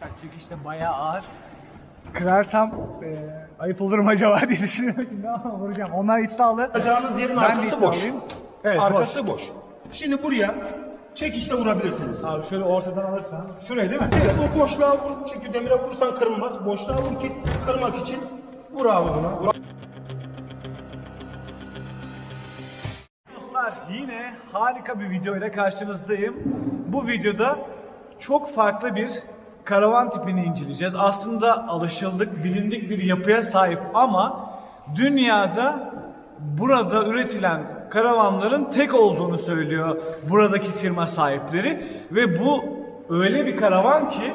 Gerçekten çekişte bayağı ağır. Kırarsam e, ayıp olur mu acaba diye düşünüyorum. Ama vuracağım. Onlar iddialı. Bacağınız yerin arkası boş. iddialıyım. Evet arkası boş. Şimdi buraya çekişle vurabilirsiniz. Abi şöyle ortadan alırsan. Şuraya değil mi? Evet o boşluğa vur. Çünkü demire vurursan kırılmaz. Boşluğa vur ki kırmak için vur abi buna. Dostlar yine harika bir video ile karşınızdayım. Bu videoda çok farklı bir karavan tipini inceleyeceğiz. Aslında alışıldık, bilindik bir yapıya sahip ama dünyada burada üretilen karavanların tek olduğunu söylüyor buradaki firma sahipleri ve bu öyle bir karavan ki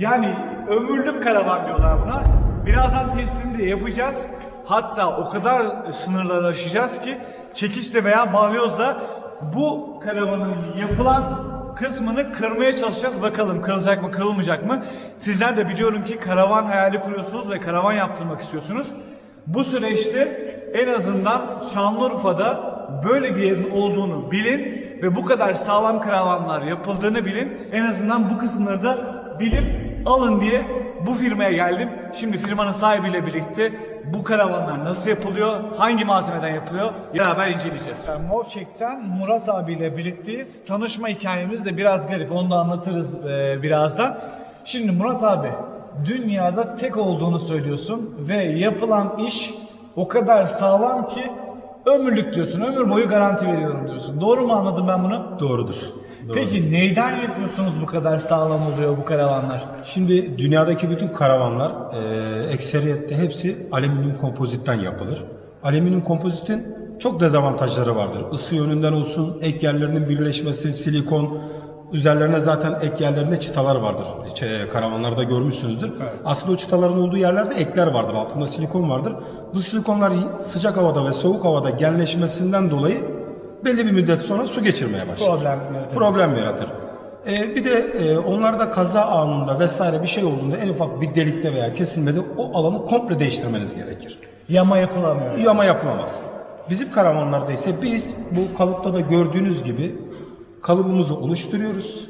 yani ömürlük karavan diyorlar buna. Birazdan testini de yapacağız. Hatta o kadar sınırları aşacağız ki çekişle veya balyozla bu karavanın yapılan kısmını kırmaya çalışacağız. Bakalım kırılacak mı kırılmayacak mı? Sizler de biliyorum ki karavan hayali kuruyorsunuz ve karavan yaptırmak istiyorsunuz. Bu süreçte en azından Şanlıurfa'da böyle bir yerin olduğunu bilin ve bu kadar sağlam karavanlar yapıldığını bilin. En azından bu kısımları da bilip alın diye bu firmaya geldim. Şimdi firmanın sahibiyle birlikte bu karavanlar nasıl yapılıyor, hangi malzemeden yapılıyor beraber inceleyeceğiz. Movçek'ten Murat abiyle birlikteyiz. Tanışma hikayemiz de biraz garip. Onu da anlatırız e, birazdan. Şimdi Murat abi dünyada tek olduğunu söylüyorsun ve yapılan iş o kadar sağlam ki ömürlük diyorsun. Ömür boyu garanti veriyorum diyorsun. Doğru mu anladım ben bunu? Doğrudur. Peki neyden yapıyorsunuz bu kadar sağlam oluyor bu karavanlar? Şimdi dünyadaki bütün karavanlar e, ekseriyette hepsi alüminyum kompozitten yapılır. Alüminyum kompozitin çok dezavantajları vardır. Isı yönünden olsun, ek yerlerinin birleşmesi, silikon, üzerlerine zaten ek yerlerinde çıtalar vardır. Ç- karavanlarda görmüşsünüzdür. Aslında o çıtaların olduğu yerlerde ekler vardır. Altında silikon vardır. Bu silikonlar sıcak havada ve soğuk havada genleşmesinden dolayı belli bir müddet sonra su geçirmeye başlar Problem yaratır. problem yaratır. Ee, bir de e, onlarda kaza anında vesaire bir şey olduğunda en ufak bir delikte veya kesilmede o alanı komple değiştirmeniz gerekir. Yama yapılamıyor. Yama yapılamaz. Bizim karavanlarda ise biz bu kalıpta da gördüğünüz gibi kalıbımızı oluşturuyoruz.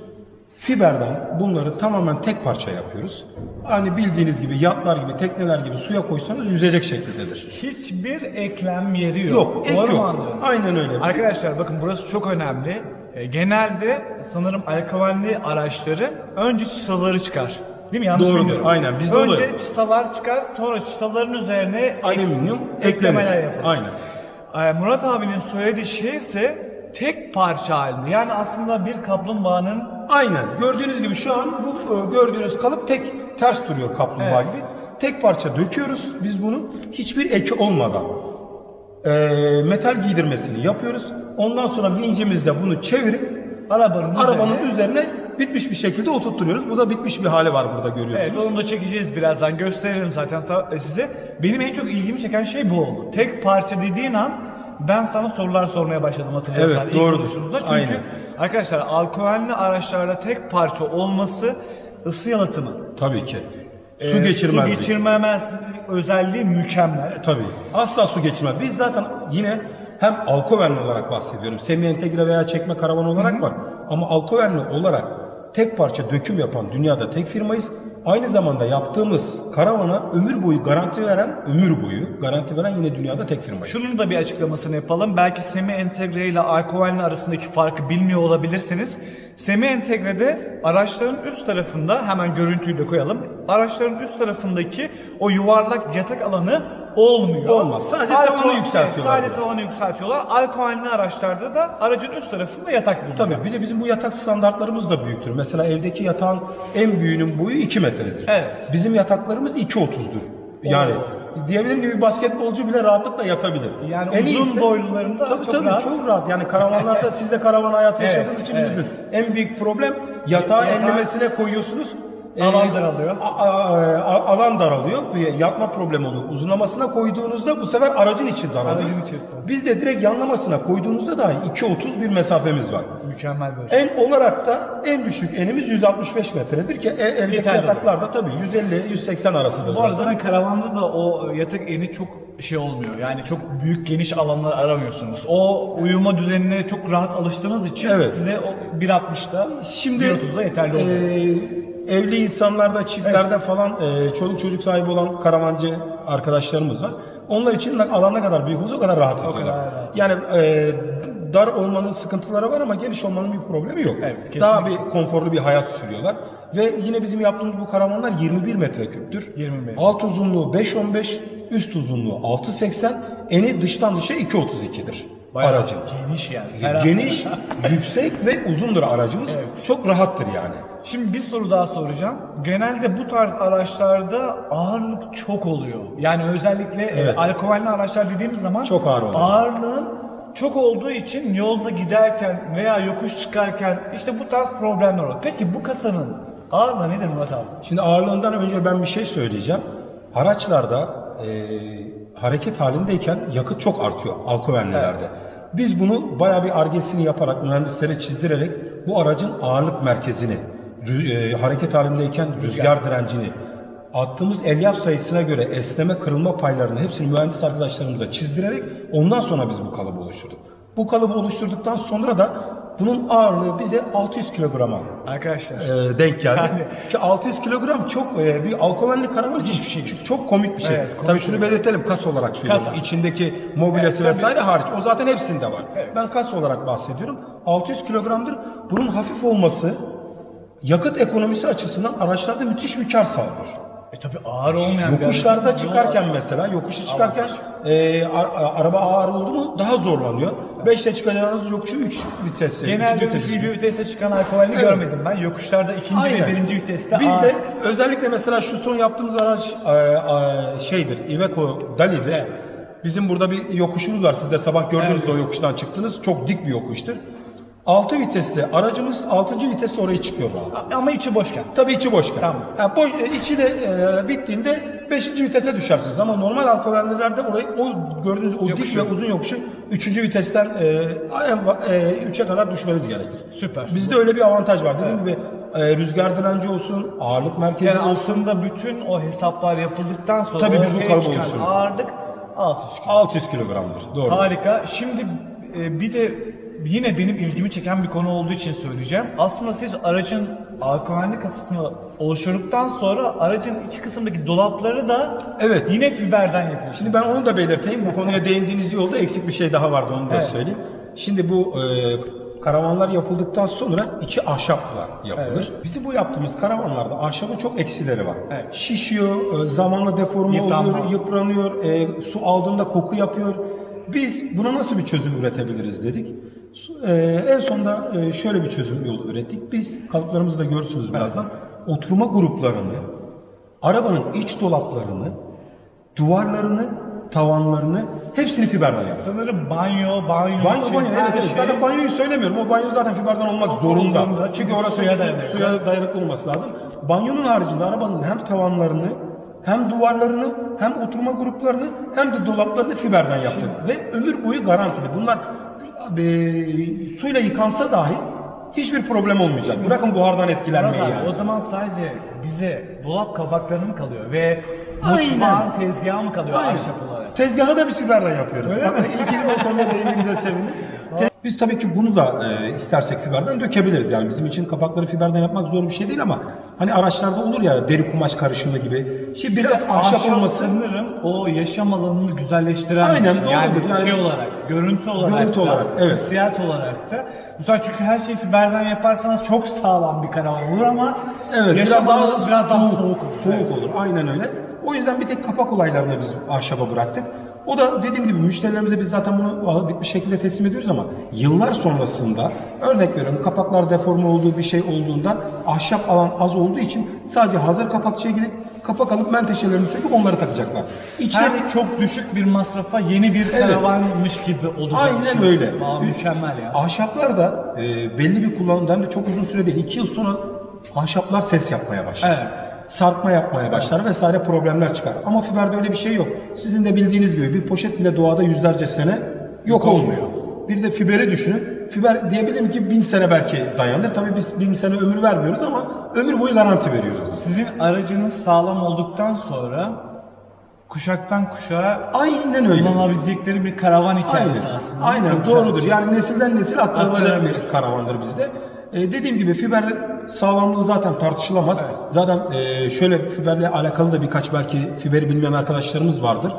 Fiberden bunları tamamen tek parça yapıyoruz. Hani bildiğiniz gibi yatlar gibi, tekneler gibi suya koysanız yüzecek şekildedir. Hiçbir eklem yeri yok. Yok, ek Doğru mu yok. anlıyorum? Aynen öyle. Arkadaşlar bakın burası çok önemli. E, genelde sanırım alkovenli araçların önce çıtaları çıkar. Değil mi? Yanlış Doğrudur, bilmiyorum. aynen. Bizde önce oluyor. çıtalar çıkar sonra çıtaların üzerine ek- Alüminyum eklemeler eklenir. yapılır. Aynen. E, Murat abinin söylediği şey ise tek parça halinde. Yani aslında bir kaplumbağanın Aynen. Gördüğünüz gibi şu an bu e, gördüğünüz kalıp tek ters duruyor kaplumbağa Evet. gibi. Tek parça döküyoruz biz bunu hiçbir eki olmadan. E, metal giydirmesini yapıyoruz. Ondan sonra vincimizle bunu çevirip arabanın arabanın üzerine... üzerine bitmiş bir şekilde oturtturuyoruz. Bu da bitmiş bir hali var burada görüyorsunuz. Evet onu da çekeceğiz birazdan gösteririm zaten sa- size. Benim en çok ilgimi çeken şey bu oldu. Tek parça dediğin an ben sana sorular sormaya başladım hatırlıyorsan Evet, ilk doğrudur. Çünkü Aynen. arkadaşlar alkovenli araçlarda tek parça olması ısı yalıtımı. Tabii ki. Ee, Su geçirmez. Su geçirmemez özelliği mükemmel. Tabii. Asla su geçirmez. Biz zaten yine hem alkovenli olarak bahsediyorum. Semi entegre veya çekme karavan olarak var. Ama alkovenli olarak tek parça döküm yapan dünyada tek firmayız. Aynı zamanda yaptığımız karavana ömür boyu garanti veren, ömür boyu garanti veren yine dünyada tek firmayız. Şunun da bir açıklamasını yapalım. Belki semi entegre ile alkovenli arasındaki farkı bilmiyor olabilirsiniz. Semi entegrede araçların üst tarafında hemen görüntüyü de koyalım. Araçların üst tarafındaki o yuvarlak yatak alanı olmuyor. Olmaz. Sadece tavanı yükseltiyorlar sadece tavanı yükseltiyorlar. Alkovenli araçlarda da aracın üst tarafında yatak bulunuyor. Tabii bir de bizim bu yatak standartlarımız da büyüktür. Mesela evdeki yatağın en büyüğünün boyu 2 metredir. Evet. Bizim yataklarımız 2.30'dur. Yani diyebilirim ki bir basketbolcu bile rahatlıkla yatabilir. Yani En uzun iyisi- boylularında tabii, çok tabii, rahat. çok rahat. Yani karavanlarda siz de karavan hayatı Evet, yaşadığınız için evet. bilirsiniz. En büyük problem yatağı Yatağı- enlemesine koyuyorsunuz. Alan Ee, daralıyor. a- a- a- alan daralıyor. Bir Yatma problemi oluyor. Uzunlamasına koyduğunuzda bu sefer aracın içi daralıyor. Aracın içerisinde. Biz de direkt yanlamasına koyduğunuzda dahi 2.30 bir mesafemiz var. Mükemmel böyle. En olarak da en düşük enimiz 165 metredir ki e, evdeki Yeterli. yataklar da tabii 150-180 arasıdır. Bu arada zaten karavanda da o yatak eni çok şey olmuyor. Yani çok büyük geniş alanlar aramıyorsunuz. O uyuma düzenine çok rahat alıştığınız için Evet. size o 1.60'da Şimdi 1.30'da yeterli oluyor. e, evli insanlarda, çiftlerde falan e, çoluk çocuk sahibi olan karavancı arkadaşlarımız var. Onlar için ne- alan ne kadar büyük olsa o kadar rahat ediyorlar. kadar rahat. Yani e, dar olmanın sıkıntıları var ama geniş olmanın bir problemi yok. Evet, kesinlikle. Daha bir konforlu bir hayat sürüyorlar. Ve yine bizim yaptığımız bu karavanlar 21 metreküptür. 21. Alt uzunluğu 5.15, üst uzunluğu 6.80, eni dıştan dışa 2.32'dir Bayağı aracın. Geniş yani. ferah. Geniş, yüksek ve uzundur aracımız. Evet. Çok rahattır yani. Şimdi bir soru daha soracağım. Genelde bu tarz araçlarda ağırlık çok oluyor. Yani özellikle e, Evet. alkovenli araçlar dediğimiz zaman Çok ağır oluyor. ağırlığın çok olduğu için yolda giderken veya yokuş çıkarken işte bu tarz problemler oluyor. Peki bu kasanın ağırlığı nedir Murat abi? Şimdi ağırlığından önce ben bir şey söyleyeceğim. Araçlarda e, hareket halindeyken yakıt çok artıyor alkovenlilerde. Biz bunu bayağı bir argesini yaparak, mühendislere çizdirerek bu aracın ağırlık merkezini, rü- e, hareket halindeyken rüzgar direncini, attığımız elyaf sayısına göre esneme kırılma paylarını hepsini mühendis arkadaşlarımıza çizdirerek ondan sonra biz bu kalıbı oluşturduk. Bu kalıbı oluşturduktan sonra da bunun ağırlığı bize 600 kilograma Arkadaşlar e, denk geldi. Ki 600 kilogram çok e, bir alkovenli karavan Hiçbir şey çok, çok komik bir şey. Evet, komik tabii şunu belirtelim kas olarak söylüyorum. Kasa. İçindeki mobilyası Evet, vesaire hariç. O zaten hepsinde var. Evet. Ben kas olarak bahsediyorum. 600 kilogramdır. Bunun hafif olması yakıt ekonomisi açısından araçlarda müthiş bir kar sağlıyor. E tabi ağır olmayan Yokuşlarda çıkarken mesela, yokuşu çıkarken e, a- araba ağır oldu mu daha zorlanıyor. 5'te çıkacağınız yokuşu 3 vitesle, Genelde ikinci vitesle 3. viteste çıkan alkovenli Evet. görmedim ben. Yokuşlarda ikinci ve birinci viteste Biz ağır. de özellikle mesela şu son yaptığımız araç e, e, şeydir, Iveco Dali'dir. Bizim burada bir yokuşumuz var. Siz de sabah gördünüz de o yokuştan çıktınız. Çok dik bir yokuştur. 6 vitesli aracımız 6. vitesle oraya çıkıyor abi. Ama içi boşken. Tabii içi boşken. Tamam. Ha, boş, e, içi de e, bittiğinde 5. vitese düşersiniz. Ama normal alkovenlilerde orayı o gördüğünüz o dik Yokuşu. ve uzun yokuşu 3. vitesten e, en va- e, 3'e kadar düşmeniz gerekir. Süper. Bizde öyle bir avantaj var. Dediğim gibi e, rüzgar direnci olsun, ağırlık merkezi Yani olsun. aslında bütün o hesaplar yapıldıktan sonra Tabii biz bu ortaya kalıbı çıkan oluşturduk. ağırlık 600 kilo. 600 kilogramdır. Doğru. Harika. Şimdi e, bir de yine benim ilgimi çeken bir konu olduğu için söyleyeceğim. Aslında siz aracın alkovenli kasasını oluşturduktan sonra aracın iç kısmındaki dolapları da Evet. yine fiberden yapıyorsunuz. Şimdi ben onu da belirteyim. Bu konuya değindiğiniz yolda eksik bir şey daha vardı onu da Evet. söyleyeyim. Şimdi bu e, karavanlar yapıldıktan sonra içi ahşapla yapılır. Bizim bu yaptığımız karavanlarda ahşabın çok eksileri var. Evet. Şişiyor, e, zamanla deforme Yıpranma. oluyor, yıpranıyor, e, su aldığında koku yapıyor. Biz buna nasıl bir çözüm üretebiliriz dedik. Su- e, en sonunda e, şöyle bir çözüm yolu ürettik. Biz kalıplarımızı da görürsünüz birazdan. Oturma gruplarını, arabanın iç dolaplarını, duvarlarını, tavanlarını hepsini fiberden yaptık. Sanırım banyo, banyo, Banyo banyo evet, evet. şey- Zaten banyoyu söylemiyorum. O banyo zaten fiberden olmak zorunda. zorunda. Çünkü Çünkü orası suya su- dayanıklı. suya dayanıklı olması lazım. Banyonun haricinde arabanın hem tavanlarını hem duvarlarını hem oturma gruplarını hem de dolaplarını fiberden yaptık. Ve ömür boyu garantili. Bunlar e, suyla yıkansa dahi hiçbir problem olmayacak. Bırakın buhardan etkilenmeyi Murat abi, yani. O zaman sadece bize dolap kapakları mı kalıyor ve Aynen. mutfağın tezgahı mı kalıyor Aynen. ahşap olarak? Tezgahı da biz fiberden yapıyoruz. Öyle Bakın iyi ki o konuda değindiğinize sevindim. Biz tabii ki bunu da e, istersek fiberden dökebiliriz. Yani bizim için kapakları fiberden yapmak zor bir şey değil ama hani araçlarda olur ya deri kumaş karışımı gibi. Şimdi biraz ahşap olması sanırım o yaşam alanını güzelleştiren Aynen, bir şey. Yani, doğrudur. Yani- şey olarak, görüntü olarak Görüntü da, olarak, evet. hissiyat olarak da. Mesela çünkü her şeyi fiberden yaparsanız çok sağlam bir karavan olur ama Evet, yaşam biraz daha, alanınız biraz daha soğuk olur. Soğuk Evet. olur, aynen öyle. O yüzden bir tek kapak olaylarını biz ahşaba bıraktık. O da dediğim gibi müşterilerimize biz zaten bunu alıp bitmiş şekilde teslim ediyoruz ama yıllar sonrasında örnek veriyorum kapaklar deforme olduğu bir şey olduğunda ahşap alan az olduğu için sadece hazır kapakçıya gidip kapak alıp menteşelerini söküp onları takacaklar. İçleri Hem çok düşük bir masrafa yeni bir Evet. karavanmış gibi olacak. Aynen öyle. Aa, mükemmel ya. Ahşaplar da e, belli bir kullanımda hem de çok uzun süre değil. 2 yıl sonra ahşaplar ses yapmaya başlar. Evet. Sarkma yapmaya başlar vesaire problemler çıkar. Ama fiberde öyle bir şey yok. Sizin de bildiğiniz gibi bir poşet bile doğada yüzlerce sene yok olmuyor. Bir de fiberi düşünün. Fiber diyebilirim ki bin sene belki dayanır. Tabii biz bin sene ömür vermiyoruz ama ömür boyu garanti veriyoruz biz. Sizin aracınız sağlam olduktan sonra kuşaktan kuşağa Aynen öyle. kullanabilecekleri bir karavan Aynen. hikayesi aslında. Aynen Çok güzel. doğrudur. Yani nesilden nesil aktarılacak Aktarabilir. bir karavandır bizde. Ee, dediğim gibi fiber sağlamlığı zaten tartışılamaz. Zaten e, şöyle fiberle alakalı da birkaç belki fiberi bilmeyen arkadaşlarımız vardır.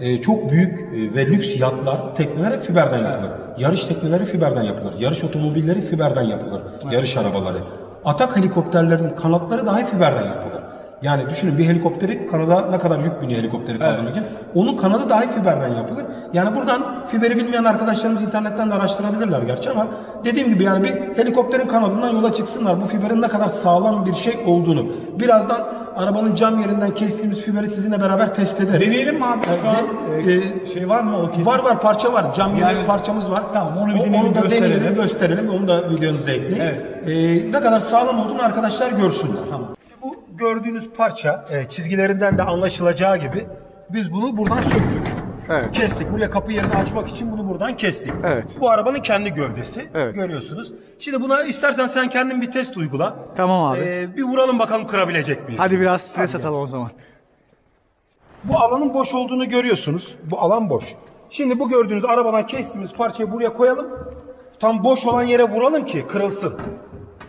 E, çok büyük e, ve lüks yatlar, tekneler hep fiberden yapılır. Yarış tekneleri fiberden yapılır. Yarış otomobilleri fiberden yapılır. Yarış arabaları. Atak helikopterlerinin kanatları dahi fiberden yapılır. Yani düşünün bir helikopteri kanada ne kadar yük biniyor helikopteri kaldırırken. Onun kanadı dahi fiberden yapılır. Yani buradan fiberi bilmeyen arkadaşlarımız internetten de araştırabilirler gerçi ama dediğim gibi yani bir helikopterin kanadından yola çıksınlar. Bu fiberin ne kadar sağlam bir şey olduğunu. Birazdan arabanın cam yerinden kestiğimiz fiberi sizinle beraber test ederiz. Deneyelim mi abi şu Yani an? e, e, şey var mı o kesin? Var var parça var. Cam yeri Yani- parçamız var. Tamam, onu bir O- deneyelim, da gösterelim. deneyelim, gösterelim. Onu da videonuza ekleyin. Evet. Ee, ne kadar sağlam olduğunu arkadaşlar görsünler. Bu gördüğünüz parça e, çizgilerinden de anlaşılacağı gibi biz bunu buradan söktük. Evet. Kestik. Buraya kapı yerini açmak için bunu buradan kestik. Evet. Bu arabanın kendi gövdesi. Evet. Görüyorsunuz. Şimdi buna istersen sen kendin bir test uygula. Tamam abi. Ee, bir vuralım bakalım kırabilecek miyiz? Hadi biraz stres atalım o zaman. Bu alanın boş olduğunu görüyorsunuz. Bu alan boş. Şimdi bu gördüğünüz arabadan kestiğimiz parçayı buraya koyalım. Tam boş olan yere vuralım ki kırılsın.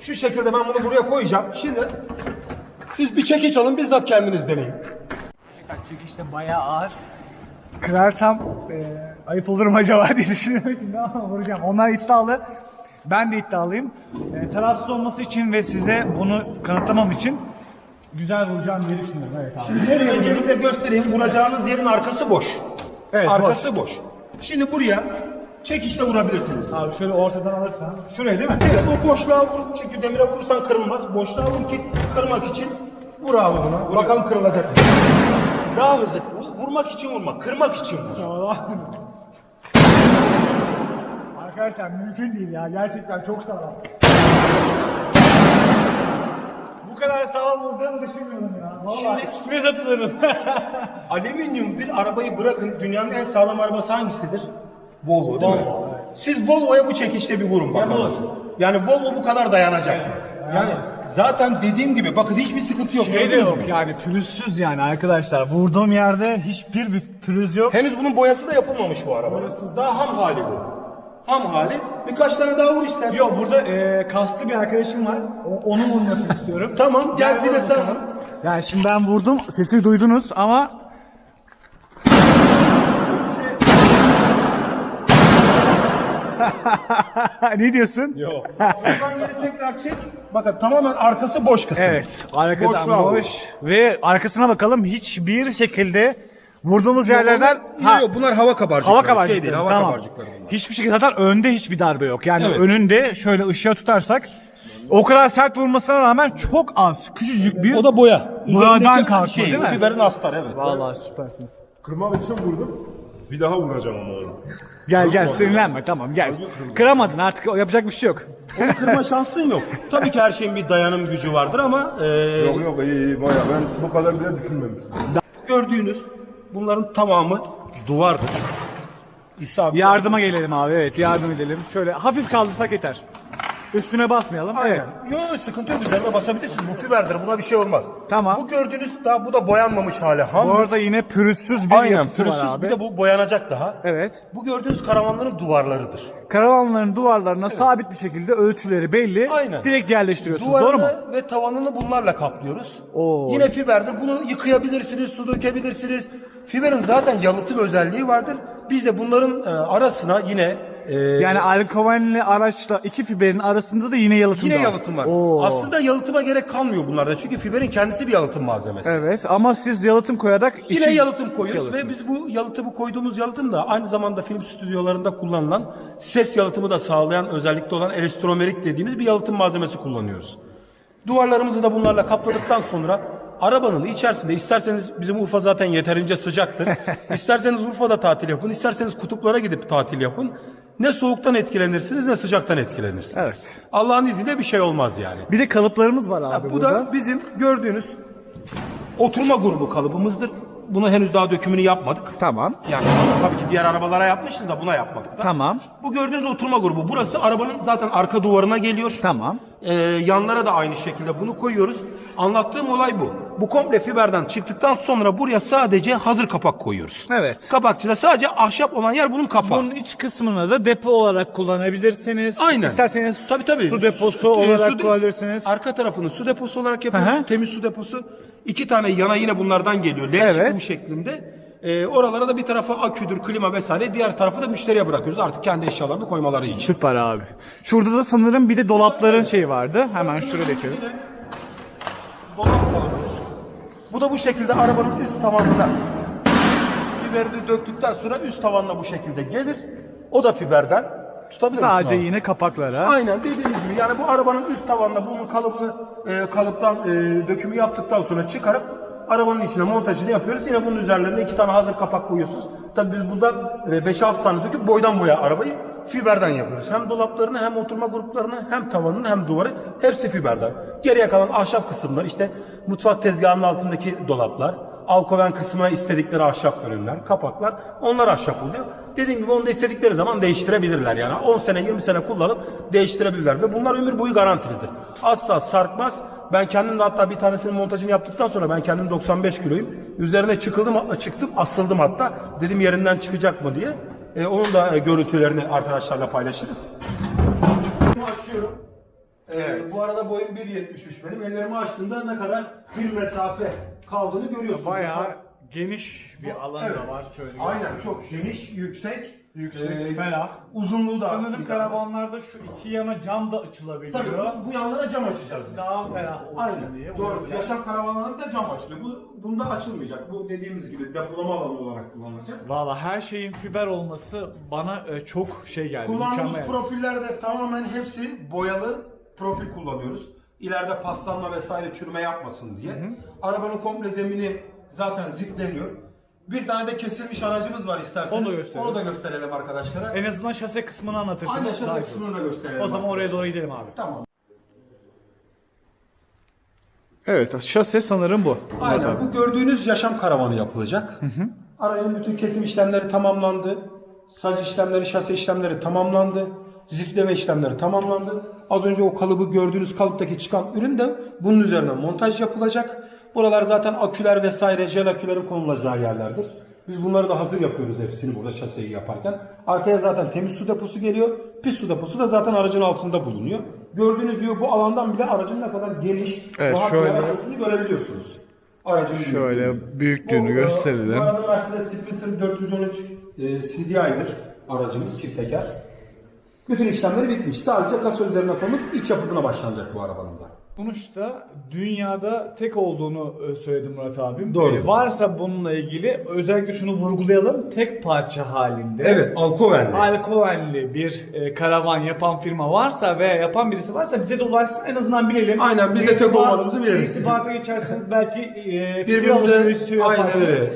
Şu şekilde ben bunu buraya koyacağım. Şimdi siz bir çekiç alın bizzat kendiniz deneyin. Çünkü işte bayağı ağır. Kırarsam e, ayıp olur mu acaba diye düşünüyorum şimdi ama vuracağım. Onlar iddialı. Ben de iddialıyım. E, tarafsız olması için ve size bunu kanıtlamam için güzel vuracağım diye düşünüyorum. Evet abi. Şöyle öncelikle göstereyim. Vuracağınız yerin arkası boş. Evet, arkası boş. Şimdi buraya çekiçle vurabilirsiniz. Abi şöyle ortadan alırsan. Şuraya değil mi? Evet o boşluğa vur. Çünkü demire vurursan kırılmaz. Boşluğa vur ki kırmak için vur abi buna. Bakalım kırılacak mı? Daha hızlı. Vur- Vurmak için vurma. Kırmak için vur. Sağlam. Arkadaşlar mümkün değil ya. Gerçekten çok sağlam. Bu kadar sağlam olacağını düşünmüyordum ya. Vallahi Şimdi- stres atılırım. Alüminyum bir arabayı bırakın dünyanın en sağlam arabası hangisidir? Volvo değil mi? Siz Volvo'ya bu çekişte bir vurun bakalım. Yani Volvo bu kadar dayanacak. Yani zaten dediğim gibi bakın hiçbir sıkıntı yok. şey de gördünüz yok mü? yani pürüzsüz yani arkadaşlar. Vurduğum yerde hiçbir bir pürüz yok. Henüz bunun boyası da yapılmamış bu araba. Daha ham hali bu. Ham hali. Birkaç tane daha vur istersen. Yok burada e, kaslı bir arkadaşım var. O, onun vurmasını istiyorum. Tamam gel bir de sen vur. Yani şimdi ben vurdum. Sesi duydunuz ama ne diyorsun? Yok. Oradan yeri tekrar çek. Bakın tamamen arkası boş kısım. Evet. Boşluğa vur. boş. Ve arkasına bakalım hiçbir şekilde vurduğumuz yerlerden Bunlar, yok, bunlar hava kabarcıkları. hava Şey kabarcıkları. değil, hava tamam. kabarcıkları bunlar. Hiçbir şekilde zaten önde hiçbir darbe yok. Yani Evet. önünde şöyle ışığa tutarsak o kadar sert vurmasına rağmen çok az, küçücük bir O da boya. Boyadan kalkma, şey, değil mi? Fiberin astarı evet. Vallahi süpersiniz. Kırmak için vurdum. Bir daha vuracağım ama onu. Gel gel sinirlenme tamam gel. Kıramadın artık yapacak bir şey yok. Onu kırma şansın yok. Tabii ki her şeyin bir dayanım gücü vardır ama e, Yok yok iyi iyi baya ben bu kadar bile düşünmemiştim. gördüğünüz bunların tamamı duvardır. İsabet. Yardıma gelelim abi evet yardım edelim. Şöyle hafif kaldırsak yeter. Üstüne basmayalım. Evet. Aynen. Yok sıkıntı yok üzerine basabilirsiniz. Bu fiberdir buna bir şey olmaz. Tamam. Bu gördüğünüz daha bu da boyanmamış hali. Ham. Bu arada yine pürüzsüz bir Aynen yapısı var pürüzsüz abi. bir de bu boyanacak daha. Evet. Bu gördüğünüz karavanların duvarlarıdır. Karavanların duvarlarına sabit bir şekilde ölçüleri belli. Aynen. Direkt yerleştiriyorsunuz doğru mu? Duvarını ve tavanını bunlarla kaplıyoruz. Oo. Yine fiberdir. Bunu yıkayabilirsiniz, su dökebilirsiniz. Fiberin zaten yalıtım özelliği vardır. Biz de bunların e, arasına yine e, Yani alkovanli araçla iki fiberin arasında da yine yalıtım yine var. yalıtım var. Oo. Aslında yalıtıma gerek kalmıyor bunlarda. Çünkü fiberin kendisi bir yalıtım malzemesi. Evet ama siz yalıtım koyarak Yine işi- yalıtım koyuyoruz ve biz bu yalıtımı koyduğumuz yalıtım da aynı zamanda film stüdyolarında kullanılan ses yalıtımı da sağlayan özellikle olan elektromerik dediğimiz bir yalıtım malzemesi kullanıyoruz. Duvarlarımızı da bunlarla kapladıktan sonra arabanın içerisinde isterseniz bizim Urfa zaten yeterince sıcaktır. isterseniz Urfa'da tatil yapın, isterseniz kutuplara gidip tatil yapın. Ne soğuktan etkilenirsiniz ne sıcaktan etkilenirsiniz. Evet. Allah'ın izniyle bir şey olmaz yani. Bir de kalıplarımız var abi Bu burada. da bizim gördüğünüz oturma grubu kalıbımızdır. Bunu henüz daha dökümünü yapmadık. Tamam. Yani tabii ki diğer arabalara yapmışız da buna yapmadık da. Tamam. Bu gördüğünüz oturma grubu. Burası arabanın zaten arka duvarına geliyor. Tamam. Ee, yanlara da aynı şekilde bunu koyuyoruz. Anlattığım olay bu. Bu komple fiberden çıktıktan sonra buraya sadece hazır kapak koyuyoruz. Evet. Kapakçıda sadece ahşap olan yer bunun kapağı. Bunun iç kısmını da depo olarak kullanabilirsiniz. Aynen. İsterseniz Tabii tabii. su deposu Su- e, olarak su kullanabilirsiniz. Arka tarafını su deposu olarak yapıyoruz. Hı. Temiz su deposu. İki tane yana yine bunlardan geliyor. L Evet. çıkım şeklinde. Ee, oralara da bir tarafa aküdür, klima vesaire. Diğer tarafı da müşteriye bırakıyoruz. Artık kendi eşyalarını koymaları için. Süper abi. Şurada da sanırım bir de dolapların şeyi vardı. Hemen şuraya geçelim. Dolap. Bu da bu şekilde arabanın üst tavanına fiberini döktükten sonra üst tavanla bu şekilde gelir. O da fiberden. Tutabilir Sadece abi? yine kapaklara. Aynen dediğimiz gibi yani bu arabanın üst tavanla bunun kalıbını e, kalıptan e, dökümü yaptıktan sonra çıkarıp arabanın içine montajını yapıyoruz. Yine bunun üzerlerine iki tane hazır kapak koyuyorsunuz. Tabii biz e, 5-6 tane döküp boydan boya arabayı fiberden yapıyoruz. Hem dolaplarını hem oturma gruplarını hem tavanını hem duvarı hepsi fiberden. Geriye kalan ahşap kısımlar işte mutfak tezgahının altındaki dolaplar, alkoven kısmına istedikleri ahşap bölümler, kapaklar onlar ahşap oluyor. Dediğim gibi onu da istedikleri zaman değiştirebilirler yani. 10 sene 20 sene kullanıp değiştirebilirler ve bunlar ömür boyu garantilidir. Asla sarkmaz. Ben kendim de hatta bir tanesinin montajını yaptıktan sonra ben kendim 95 kiloyum. Üzerine çıkıldım, çıktım, asıldım hatta. Dedim yerinden çıkacak mı diye. E, onun da e, görüntülerini arkadaşlarla paylaşırız. Açıyorum. Ee, bu arada boyum 1.73 benim. Ellerimi açtığımda ne kadar bir mesafe kaldığını görüyorsunuz. Bayağı geniş bir alanı Evet. da var şöyle. Aynen çok geniş, yüksek. Yüksek, Ee, ferah. Uzunluğu da. Sanırım karavanlarda şu iki yana cam da Tabii açılabiliyor. bu, bu yanlara cam açacağız biz. Daha ferah olsun Aynen. diye. Doğru. Olabilir. Yaşam karavanlarında cam açılıyor. Bu bunda açılmayacak. Bu dediğimiz gibi depolama alanı olarak kullanılacak. Valla her şeyin fiber olması bana e, çok şey geldi. Kullandığımız profillerde tamamen hepsi boyalı profil kullanıyoruz. İleride paslanma vesaire çürüme yapmasın diye. Arabanın komple zemini zaten zifleniyor. Bir tane de kesilmiş aracımız var isterseniz. Onu da gösterelim. Onu da gösterelim arkadaşlara. En azından şase kısmını anlatırsınız. Aynen şase kısmını da gösterelim. O zaman oraya doğru gidelim abi. Tamam. Evet şase sanırım bu. Aynen bu gördüğünüz yaşam karavanı yapılacak. Aracın bütün kesim işlemleri tamamlandı. Saç işlemleri, şase işlemleri tamamlandı. Zifleme işlemleri tamamlandı. Az önce o kalıbı gördüğünüz kalıptaki çıkan ürün de bunun üzerine montaj yapılacak. Buralar zaten aküler vesaire jel akülerin konulacağı yerlerdir. Biz bunları da hazır yapıyoruz hepsini burada şaseyi yaparken. Arkaya zaten temiz su deposu geliyor. Pis su deposu da zaten aracın altında bulunuyor. Gördüğünüz gibi bu alandan bile aracın ne kadar geniş, Evet, rahat şöyle- bir araç olduğunu görebiliyorsunuz. Aracın Şöyle büyüklüğünü. büyüklüğünü e, gösterelim. Bu arada Mercedes Sprinter 413 e, CDI'dir aracımız çift teker. Bütün işlemleri bitmiş. Sadece kasa üzerine konup iç yapımına başlanacak bu arabanın da. Sonuçta dünyada tek olduğunu e, söyledi Murat abim. Doğru. E, varsa bununla ilgili özellikle şunu vurgulayalım. Tek parça halinde. Evet, Alkoven'li. Alkovenli bir e, karavan yapan firma varsa veya yapan birisi varsa bize de ulaşsın en azından bilelim. Aynen, biz de tek olmadığımızı biliriz. İrtibata geçerseniz belki e, fikir alışverişi aynen yaparsınız. öyle.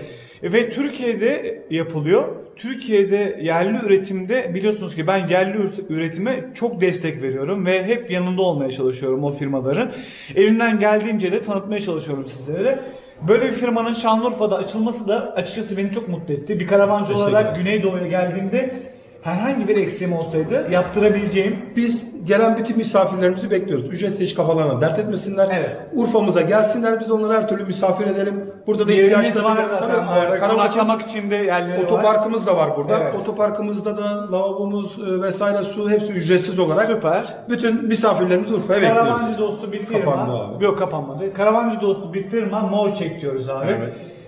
E, Ve Türkiye'de yapılıyor. Türkiye'de yerli üretimde biliyorsunuz ki ben yerli üret- üretime çok destek veriyorum ve hep yanında olmaya çalışıyorum o firmaların. Elimden geldiğince de tanıtmaya çalışıyorum sizlere. Böyle bir firmanın Şanlıurfa'da açılması da açıkçası beni çok mutlu etti. Bir karavancı olarak. Güneydoğu'ya geldiğimde herhangi bir eksiğim olsaydı yaptırabileceğim Biz gelen bütün misafirlerimizi bekliyoruz. Ücretsiz hiç kafalarına dert etmesinler. Evet. Urfa'mıza gelsinler. Biz onları her türlü misafir edelim. Burada da yerimiz ihtiyaçları var Tabii, zaten. e, Orada Karaburun- Konaklamak için de yerleri var. Otoparkımız da var burada. Evet. Otoparkımızda da lavabomuz e, vesaire su hepsi ücretsiz olarak. Süper. Bütün misafirlerimizi Urfa'ya Karavancı bekliyoruz. dostu bir firma. Kapandı abi. Yok kapanmadı. Karavancı dostu bir firma Morçek diyoruz abi.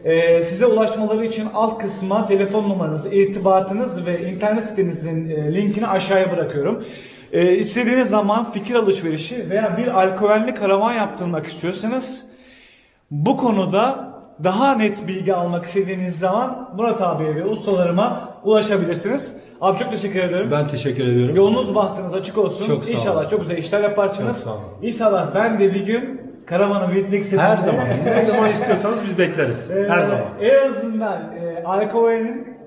Ee, size ulaşmaları için alt kısma telefon numaranızı, irtibatınız ve internet sitenizin e, linkini aşağıya bırakıyorum. Ee, istediğiniz zaman fikir alışverişi veya bir alkovenli karavan yaptırmak istiyorsanız bu konuda daha net bilgi almak istediğiniz zaman Murat abiye ve ustalarıma ulaşabilirsiniz. Abi çok teşekkür ederim. Ben teşekkür ediyorum. Yolunuz bahtınız açık olsun. Çok sağ olun. İnşallah çok güzel işler yaparsınız. Çok sağ olun. İnşallah ben de bir gün karavanı büyütmek istediğimde Her zaman. ne zaman istiyorsanız biz bekleriz. Ee, Her zaman. En azından e, Alkoven'in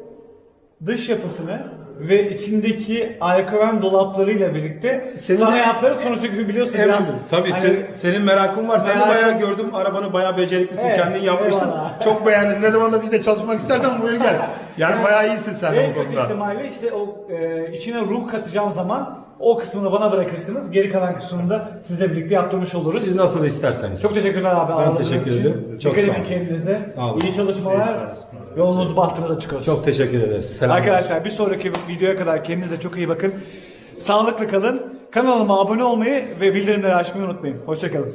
dış yapısını ve içindeki Alkoven dolaplarıyla birlikte Senin sana yaptığı sonuçta biliyorsun biraz. Tabii hani- sen- senin merakın var. Seni Merakım- bayağı gördüm. Arabanı bayağı beceriklisin. Evet, Kendin yapmışsın. eyvallah. Çok beğendim. Ne zaman da bizde çalışmak istersen buyur gel. Yani bayağı iyisin sen de En bu kötü konuda. ihtimalle işte o e, içine ruh katacağın zaman o kısmını bana bırakırsınız. Geri kalan kısmını da sizle birlikte yaptırmış oluruz. Siz nasıl isterseniz. Çok teşekkürler abi. ağırladığınız teşekkür için. ederim. Çok Dikkat sağ edin olun. kendinize. Sağ olun. İyi çalışmalar. Yolunuz bahtınız açık olsun. Çok teşekkür ederiz. Selam. Arkadaşlar bir sonraki videoya kadar kendinize çok iyi bakın. Sağlıklı kalın. Kanalıma abone olmayı ve bildirimleri açmayı unutmayın. Hoşçakalın.